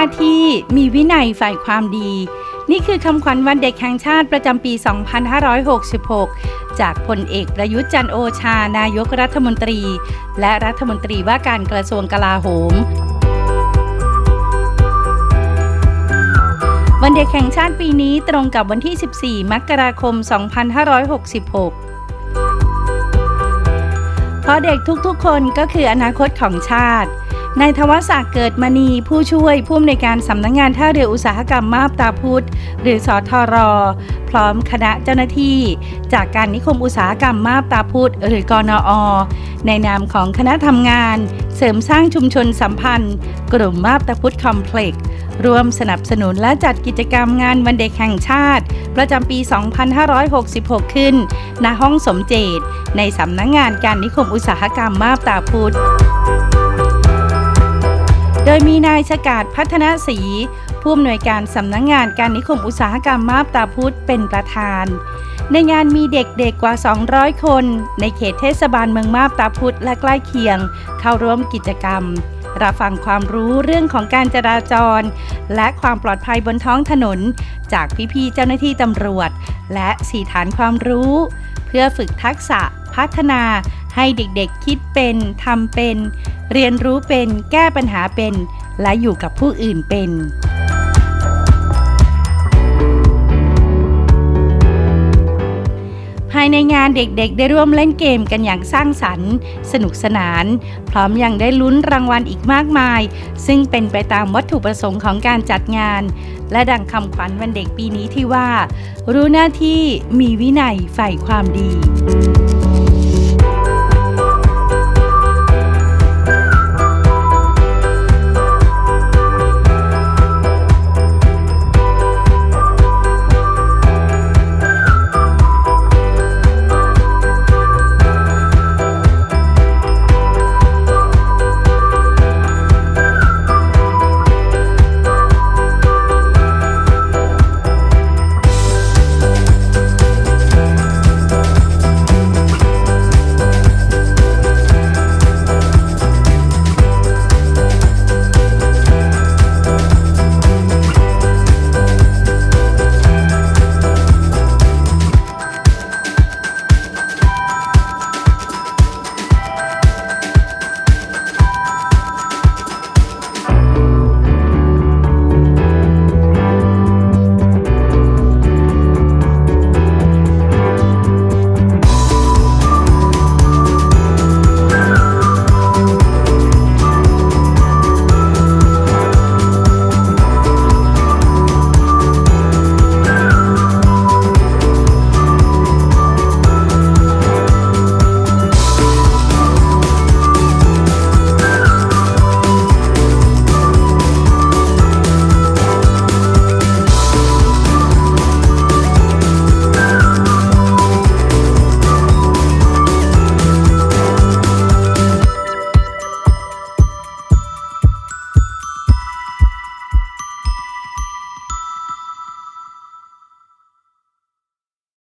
น้าที่มีวินัยฝ่ายความดี นี่คือคำขวัญวันเด็กแห่งชาติประจำปี 2566 จากพลเอกประยุทธ์จันโอชา นายกรัฐมนตรี และรัฐมนตรีว่าการกระทรวงกลาโหมวันเด็กแห่งชาติปีนี้ตรงกับวันที่ 14 มกราคม 2566 เพราะเด็กทุกๆ คนก็คืออนาคตของชาติ นายทวศักดิ์เกิดมณีผู้ช่วยผู้อำนวยการสำนักงงานท่าเรืออุตสาหกรรมมาบตาพุธหรือสอทรพร้อมคณะเจ้าหน้าที่ จากการนิคมอุตสาหกรรมมาบตาพุธหรือกนอ ในนามของคณะทำงาน เสริมสร้างชุมชนสัมพันธ์ กลุ่มมาบตาพุธคอมเพล็กซ์ร่วมสนับสนุนและจัดกิจกรรมงานวันเด็กแห่งชาติ ประจำปี 2566 ขึ้น ณ ห้องสมเจตในสำนักงงานการนิคมอุตสาหกรรมมาบตาพุธ ดยมีนายชกาดพัฒนาศรีผู้อำนวยการสำนักงงานการนิคมอุตสาหกรรมมาบตาพุธเป็นประธาน ในงานมีเด็กๆกว่า 200 คน ในเขตเทศบาลเมืองมาบตาพุธและใกล้เคียง เข้าร่วมกิจกรรม รับฟังความรู้เรื่องของการจราจร และความปลอดภัยบนท้องถนน จากพี่ๆเจ้าหน้าที่ตำรวจ และสี่ฐานความรู้ เพื่อฝึกทักษะพัฒนา ให้เด็กๆคิดเป็นทำเป็น เรียนรู้เป็น แก้ปัญหาเป็น และอยู่กับผู้อื่นเป็นภายในงานเด็กๆ ได้ร่วมเล่นเกมกันอย่างสร้างสรรค์ สนุกสนาน พร้อมยังได้ลุ้นรางวัลอีกมากมาย ซึ่งเป็นไปตามวัตถุประสงค์ของการจัดงาน และดังคำขวัญวันเด็กปีนี้ที่ว่า รู้หน้าที่มีวินัยใฝ่ความดี